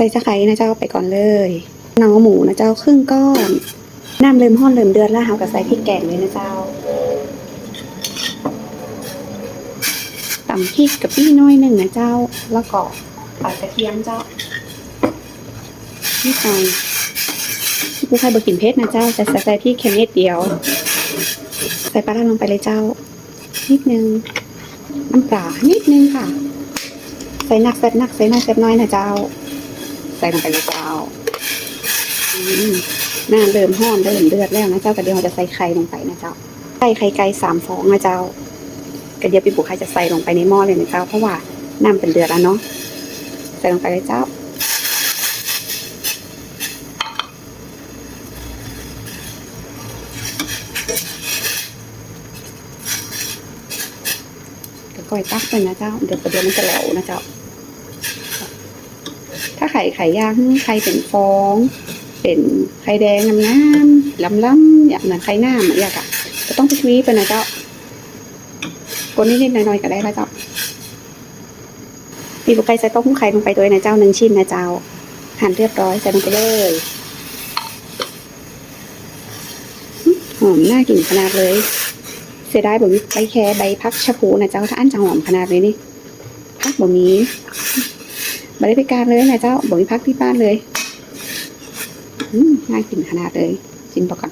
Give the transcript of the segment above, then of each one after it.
ใส่ตะไคร้นะเจ้าไปก่อนเลยหนังหมูนะเจ้าครึ่งก้อนน้ำเริ่มห้อนเริ่มเดือดแล้วเฮาก็ใส่พริกแกงเลยนะเจ้าตำพริกกับพี่น้อยหนึ่งนะเจ้า แล้วก็ปัดกระเทียมเจ้านิดหน่อยผู้ใครบอกกินเผ็ดนะเจ้าแต่ใส่ใส่ที่เค็มนิดเดียว ใส่ปลาลงไปเลยเจ้า นิดนึงน้ำปลานิดนึงค่ะ ใส่นักเสร็จหนักใส่น้อยเสร็จน้อยนะเจ้า ใส่ลงไปเลยเจ้าน้ำเริ่มห้อนเริ่มเดือดแล้วนะเจ้าก็เดี๋ยวเราจะใส่ไข่ลงไปนะเจ้าใส่ไข่ไก่สามฟองนะเจ้าก็เดี๋ยวพี่ปุ๋ใครจะใส่ลงไปในหม้อเลยนะเจ้าเพราะว่าน้ำเป็นเดือดแล้วเนาะใส่ลงไปเลยเจ้าก็ค่อยตักไปนะเจ้าเดี๋ยวประเดี๋ยวมันจะแหลวนะเจ้า ถ้าไข่ไข่ย่างไข่เป็นฟอง เป็นไข่แดงน้ำน้ำล้ำล้ำๆอย่างนั้นไข่น้ำอยากอะจะต้องไปทวีไปนะเจ้าคนนิดๆหน่อยๆก็ได้แล้วเจ้าปีบุกไก่ใส่ต้มหู้ไข่ลงไปด้วยนะเจ้าหนึ่งชิ้นนะเจ้า หั่นเรียบร้อยใส่ลงไปเลยหอมน่ากินขนาดเลย เสียดายแบ่มีใบแค่ใบพักชะพูนะเจ้าถ้าอันจะหอมขนาดเลยนี่พักแบ่มีบ่ได้ไปการเลยนะเจ้าบ่มีพักที่บ้านเลยอืมน่ากินขนาดเลยกินต่อกัน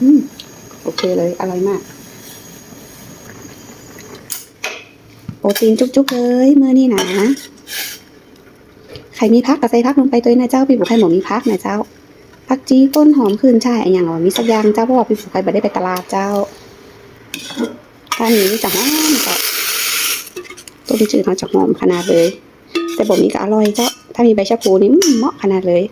อืมโอเคเลย อร่อยมาก โปรตีนจุกๆเลยเมื่อนี่นะใครมีพักก็ใส่พักลงไปตัวนะเจ้าพี่บุกใครหมอมีพักนะเจ้าผักจีต้นหอมขึ้นใช่อย่างว่ามีสักอย่างเจ้าเพราะว่าพี่ฝูใครไม่ได้ไปตลาดเจ้า ถ้านี้จะหอมก็ต้นจืดมันจะหอมขนาดเลย แต่บอกนี้ก็อร่อยเจ้าถ้ามีใบชะพูนี่เหมาะขนาดเลย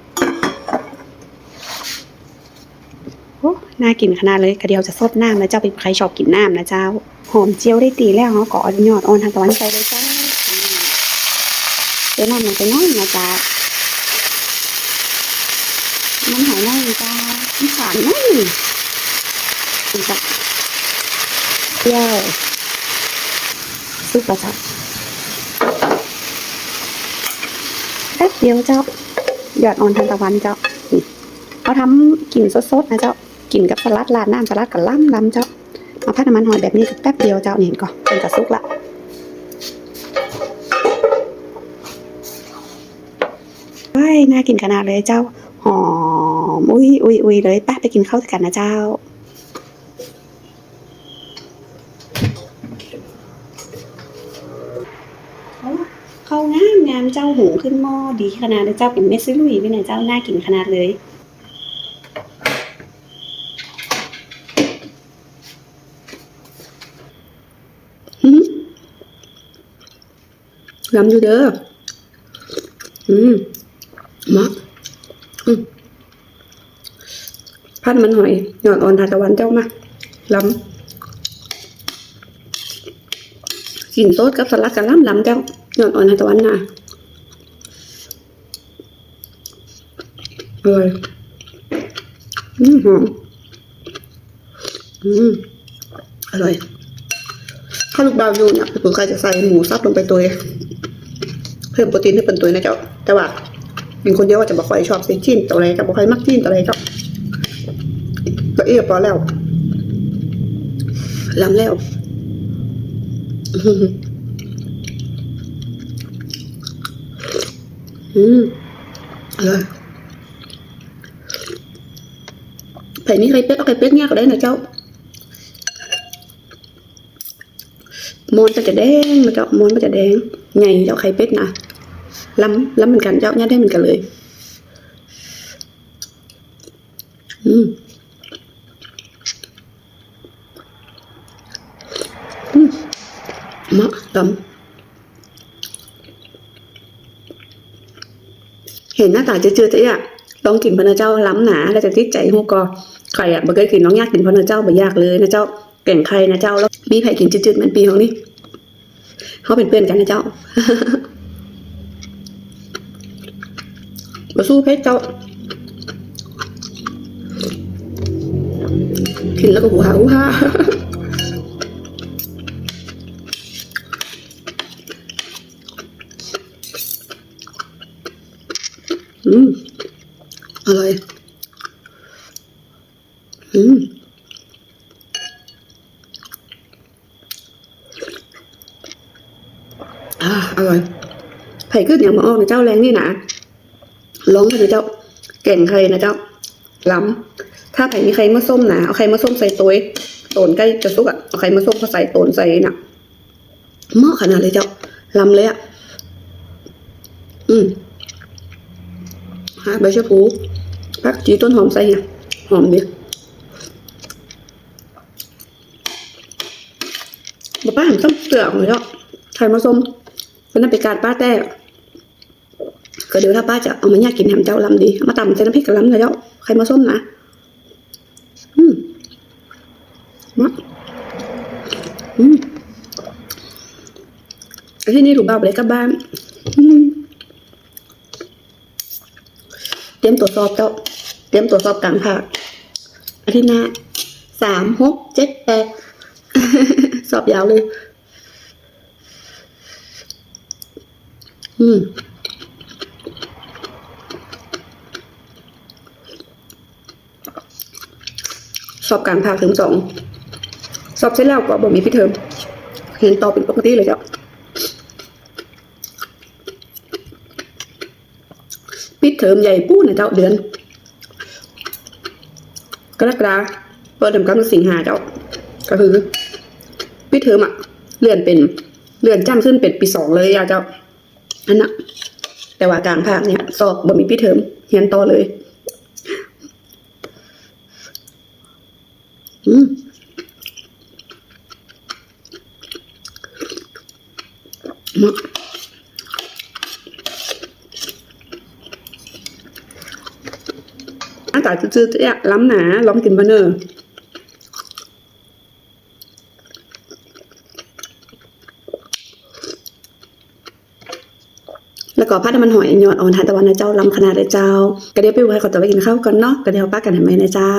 โอ้น่ากินขนาดเลยกระเดียวจะซดน้ำนะเจ้าเป็นใครชอบกินน้ำนะเจ้าหอมเจียวได้ตีแล้วเนาะก็เอายอดอ่อนทางตะวันไปเลยเจ้าเดี๋ยวน้ำมันไปน้อยนะจ๊ะมันหายหน้าอยจ้ามันขานนั่นมันจะ เปรี้ยวซุปกระชับแป๊บเดียวเจ้า หยอดอ่อนทานตะวันเจ้าเอาทำกลิ่นสดๆนะเจ้า กลิ่นกับสลัดราดน้ำสลัดกับล่ำลำเจ้าเอาผ้าน้ำมันหอยแบบนี้แป๊บเดียวเจ้าเห็นก่อนเป็นกระซุกละเฮ้ยน่ากินขนาดเลยเจ้า หอม อุ้ยอุ้ยอุ้ยเลยป้าไปกินข้าวกันนะเจ้า เขางามงามเจ้าหูขึ้นหม้อดีขนาดเลยเจ้าเป็นเมสซิลุยไปไหนเจ้าน่ากินขนาดเลยหืมลำอยู่เด้อ อืมมะพัดมันหอยหยอดอ่อนทานตะวันเจ้ามาล้ำ กินโต๊ดกับสลัดกับล้ำล้ำเจ้าหยอดอ่อนทานตะวันน่ะอร่อยอืมหอมอืมอร่อยข้าลูกดาวยูเนี่ยผมใครจะใส่หมูสับลงไปตัวเพิ่มโปรตีนให้เป็นตัวนะเจ้า แต่ว่าเป็นคนเดียวว่าจะบอกใครชอบใส่จิ้นตัวอะไรกับบอกใครมักจิ้นตัวอะไรเจ้าละเอียพอแล้วล้ำแล้ว อืมอร่อยไผ่นี้ไข่เป็ดเอาไข่เป็ดเนี่ยก็ได้นะเจ้ามอนก็ จะแดงนเห็นหน้าเนี่ยได้เหมือเลยอืมมะเจือแต่อยากลองกินพะนะเจ้าล้ำหนาแล้วจะติดใจหูกอไข่อะบ่เคยกินน้องยากกินพะนะเจ้าบ่ยากเลยนะเจ้าแก่งไข่นะเจ้าแล้วมีไผ่กินจืดๆมือนปีของนี้เขาเป็นเพื่อนกันนะเจ้าบ่สู้เพชรเจ้ากินแล้วก็หัวหาหัวหา อืม อร่อยอืมอ่าอร่อยไผ่ขึ้นอย่างมาออกนะเจ้าแรงนี่นะร้องไปนะเจ้าแก่งใครนะเจ้าล้ำถ้าไผ่มีใครมาส้มนะเอาใครมาส้มใส่ตัวตนใกล้จะสุกอะเอาใครมาส้มเขาใส่ตนใส่น่ะเหมาะขนาดเลยเจ้าล้ำเลยอะอืมหาใบชะพู ผักจีต้นหอมใส่เนี่ยหอมดีบป้าหันต้มเปลือกเลยเนาะไข่มาส้มเป็นน้ำเป็ดการป้าแต่ก็เดี๋ยวถ้าป้าจะเอามาย่ากินแฮมเจ้าลำดีมาตำใส่น้ำพริกกะลำเลยเจ้าไข่มาส้มนะอืมมาอืมไอ้ที่นี่ถูกเบาไปเลยกับบ้านอืมเตรียมตรวจสอบเจ้า ตรียมตรวจสอบกลางภาคอาทิตย์หน้าสามหกเจ็ดแปดสอบยาวเลย อืมสอบกลางภาคถึงสองสอบเสร็จแล้วก็บ่มีพี่เทอมเห็นต่อเป็นปกติเลยจ้าปิดเทอมใหญ่ปู้นะเจ้าเดือน รกฎาเปิดเทอมกลางสิงหาเจ้า ก็คือปิดเทอมอะเลื่อนเป็นเลื่อนจ้ำขึ้นเป็นปีสองเลยอะเจ้าอันน่ะ แต่ว่ากลางภาคเนี่ย สอบบ่มีปิดเทอมเรียนต่อเลย อืมมา ตาจืดๆเนี่ยล้ำหนาล้อมกินบะเนอร์แล้วก็พาดมันหอยหยอดอ่อนทานตะวันนะเจ้าลำขนาดเลยเจ้า กระเดียวไปไว้ขอตัวไปกินข้าวก่อนเนาะกระเดียวป้ากันทำไมนะเจ้า